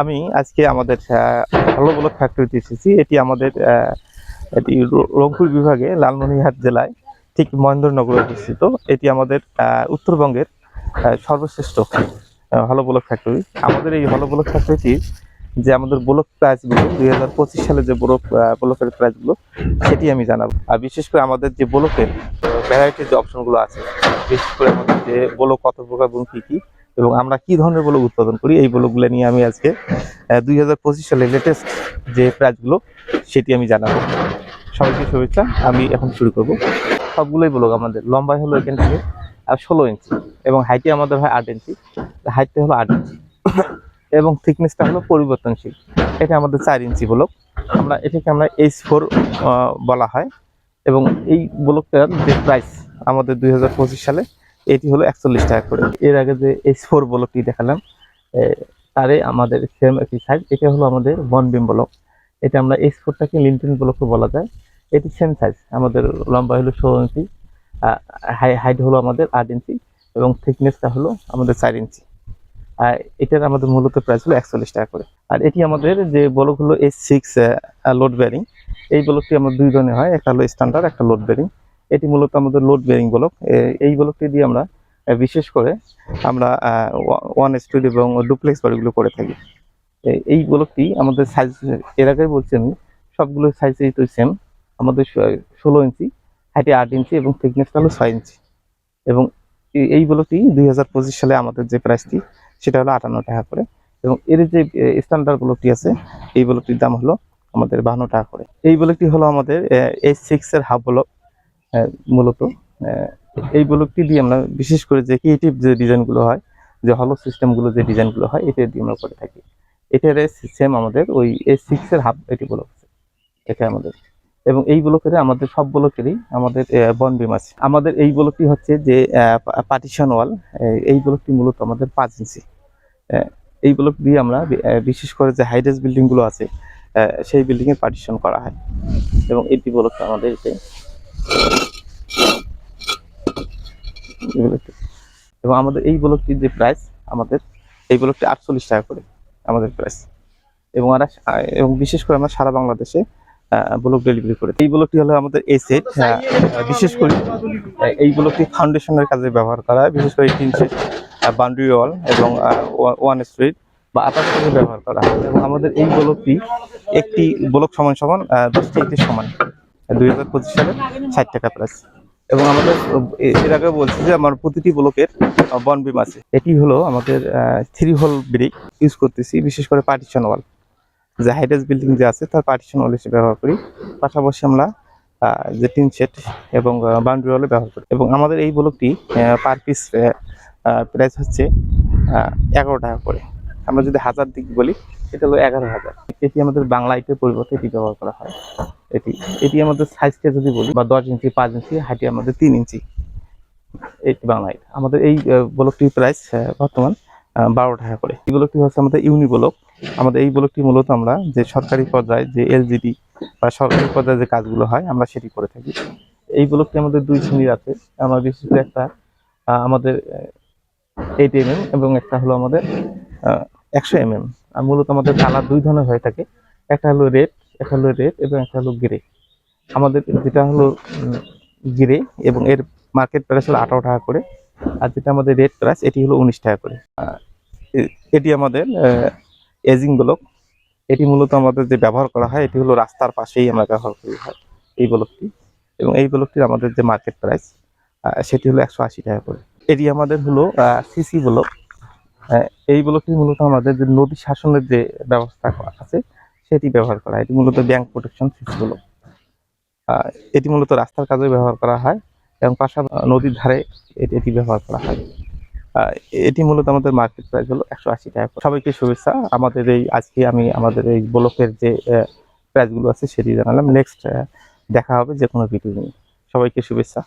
আমি আজকে আমাদের ভালো ব্লক ফ্যাক্টরিতে এসেছি। এটি আমাদের এটি রংপুর বিভাগে লালমনিরহাট জেলায় ঠিক মহেন্দ্রনগরে অবস্থিত। এটি আমাদের উত্তরবঙ্গের সর্বশ্রেষ্ঠ হলো ব্লক ফ্যাক্টরি আমাদের এই হলো ব্লক ফ্যাক্টরিটির যে আমাদের ব্লক প্রাইসগুলো, দুই হাজার পঁচিশ সালে যে ব্লক ব্লকের প্রাইসগুলো, সেটি আমি জানাব। আর বিশেষ করে আমাদের যে ব্লকের ভ্যারাইটির যে অপশনগুলো আছে, বিশেষ করে আমাদের যে ব্লক কত প্রকার এবং কী কী এবং আমরা কি ধরনের ব্লগ উৎপাদন করি? এই ব্লকগুলো নিয়ে আমি আজকে দুই হাজার পঁচিশ সালে লেটেস্ট যে প্রাইসগুলো সেটি আমি জানাব। সবাইকে শুভেচ্ছা। আমি এখন শুরু করব। সবগুলোই ব্লক আমাদের। লম্বায় হলো এখান থেকে আর ষোলো ইঞ্চি এবং হাইটে আমাদের হয় আট ইঞ্চি হাইটটা হলো আট ইঞ্চি এবং থিকনেসটা হলো পরিবর্তনশীল। এটা আমাদের চার ইঞ্চি ব্লক। আমরা এটাকে আমরা এইচ ফোর বলা হয়। এবং এই ব্লকটার যে প্রাইস আমাদের দুই হাজার পঁচিশ সালে এটি হলো একচল্লিশ টাকা করে। এর আগে যে এইচ ফোর ব্লকটি দেখালাম তারে আমাদের সেম একটি সাইজ এটা হলো আমাদের বনবিম ব্লক এটা আমরা এইচ ফোরটাকে লিন্টেন ব্লকও বলা যায়। এটি সেম সাইজ আমাদের লম্বা হলো ষোলো ইঞ্চি হাইট হলো আমাদের আট ইঞ্চি এবং থিকনেসটা হলো আমাদের চার ইঞ্চি। আর এটার আমাদের মূলত প্রাইস হলো একচল্লিশ টাকা করে। আর এটি আমাদের যে ব্লক হলো এইচ সিক্স লোড বেয়ারিং এই ব্লকটি আমাদের দুই ধরনের হয়, একটা হলো স্ট্যান্ডার্ড একটা লোড বেয়ারিং এটি মূলত আমাদের লোড বেয়ারিং ব্লক এই ব্লকটি দিয়ে আমরা বিশেষ করে আমরা ওয়ান স্টুড এবং ডুপ্লেক্স বাড়িগুলো করে থাকি। এই ব্লকটি আমাদের সাইজ এর আগে বলছি আমি, সবগুলো সাইজই তো সেম আমাদের ষোলো ইঞ্চি হাইটে আট ইঞ্চি এবং থিকনেসটা হলো ছয় ইঞ্চি। এবং এই- ব্লকটি দুই হাজার পঁচিশ সালে আমাদের যে প্রাইসটি সেটা হলো আটান্ন টাকা করে। এবং এর যে স্ট্যান্ডার্ড ব্লকটি আছে, এই ব্লকটির দাম হলো আমাদের বাহান্ন টাকা করে। এই ব্লকটি হলো আমাদের এইচ সিক্সের হাফ ব্লক মূলত আহ, এই ব্লকটি দিয়ে আমরা বিশেষ করে যে ক্রিয়েটিভ যে ডিজাইনগুলো হয় যে হলো সিস্টেমগুলো যে ডিজাইনগুলো হয় এটা দিয়ে আমরা করে থাকি। এটার সেম আমাদের ওই এইচ সিক্সের হাফ এটি ব্লক এটা আমাদের। এবং এই ব্লকের আমাদের সব ব্লকেরই আমাদের বন বিম আছে। আমাদের এই ব্লকটি হচ্ছে যে পার্টিশন ওয়াল এই ব্লকটি মূলত আমাদের পাঁচ ইঞ্চি। এই ব্লক দিয়ে আমরা বিশেষ করে যে হাইডেস বিল্ডিংগুলো আছে সেই বিল্ডিং এর পার্টিশন করা হয়। এবং এটি ব্লকটা আমাদের এবং আমাদের এই ব্লকটির যে প্রাইস আমাদের এই ব্লকটি আটচল্লিশ টাকা করে আমাদের প্রাইস এবং আর এবং বিশেষ করে আমরা সারা বাংলাদেশে ব্লক ডেলিভারি করে এই ব্লকটি হলো আমাদের এই সেট বিশেষ করে এই ব্লকটি ফাউন্ডেশনের কাজে ব্যবহার করা হয়। বিশেষ করে তিন সেট বাউন্ডারি ওয়াল এবং ওয়ান স্ট্রিট বা আপার ব্যবহার করা হয়। এবং আমাদের এই ব্লকটি একটি ব্লক সমান সমান দশটি একটি সমান। দুই হাজার পঁচিশ সালে ষাট টাকা প্রাইস এবং আমাদের এর আগে বলছি যে আমার প্রতিটি ব্লকের বন বিম আছে। এটি হলো আমাদের থ্রি হোল ব্রিক ইউজ করতেছি, বিশেষ করে পার্টিশন ওয়াল। যে হাইডেস বিল্ডিং যে আছে, তার পার্টিশন ওয়াল হিসেবে ব্যবহার করি। পাশাপাশি আমরা যে টিন সেট এবং বাউন্ডারি ওয়ালে ব্যবহার করি। এবং আমাদের এই ব্লকটি পার পিস প্রাইস হচ্ছে এগারো টাকা করে। আমরা যদি হাজার দিক বলি এটা হলো এগারো হাজার। এটি আমাদের বাংলাইটের পরিবর্তে এটি ব্যবহার করা হয়। এটি এটি আমাদের সাইজটা যদি বলি, বা দশ ইঞ্চি পাঁচ ইঞ্চি হাইটি আমাদের তিন ইঞ্চি এটি বাংলা ইট আমাদের এই ব্লকটির প্রাইস বর্তমান বারো টাকা করে। এই ব্লকটি হচ্ছে আমাদের ইউনি ব্লক। আমাদের এই ব্লকটি মূলত আমরা যে সরকারি পর্যায়ে যে এলজিডি বা সরকারি পর্যায়ে যে কাজগুলো হয়, আমরা সেটি করে থাকি। এই ব্লকটি আমাদের দুই শ্রেণির আছে। আমরা বিশেষ একটা আমাদের এইট এম এম এবং একটা হলো আমাদের একশো এম এম আর মূলত আমাদের কালার দুই ধরনের হয়ে থাকে। একটা হলো রেড, একটা হলো রেড এবং একটা হলো গ্রে। আমাদের যেটা হলো গ্রে এবং এর মার্কেট প্রাইস হলো আঠারো টাকা করে। আর যেটা আমাদের রেড প্রাইস, এটি হলো উনিশ টাকা করে। এটি আমাদের এজিং ব্লক। এটি মূলত আমাদের যে ব্যবহার করা হয়, এটি হলো রাস্তার পাশেই আমরা ব্যবহার করি হয় এই ব্লকটি। এবং এই ব্লকটির আমাদের যে মার্কেট প্রাইস সেটি হলো একশো আশি টাকা করে। এটি আমাদের হলো সিসি ব্লক। এই ব্লকটি মূলত আমাদের যে নদী শাসনের যে ব্যবস্থা আছে, সেটি ব্যবহার করা এটি মূলত ব্যাংক প্রোটেকশন সিসি ব্লক এটি মূলত রাস্তার কাজে ব্যবহার করা হয় এবং পাশাপাশি নদীর ধারে এটি এটি ব্যবহার করা হয়। এটি মূলত আমাদের মার্কেট প্রাইস হলো একশো আশি টাকা সবাইকে শুভেচ্ছা। আমাদের এই, আজকে আমি আমাদের এই ব্লকের যে প্রাইসগুলো আছে, সেটি জানালাম। নেক্সট দেখা হবে যে কোনো ভিডিও নিয়ে। সবাইকে শুভেচ্ছা।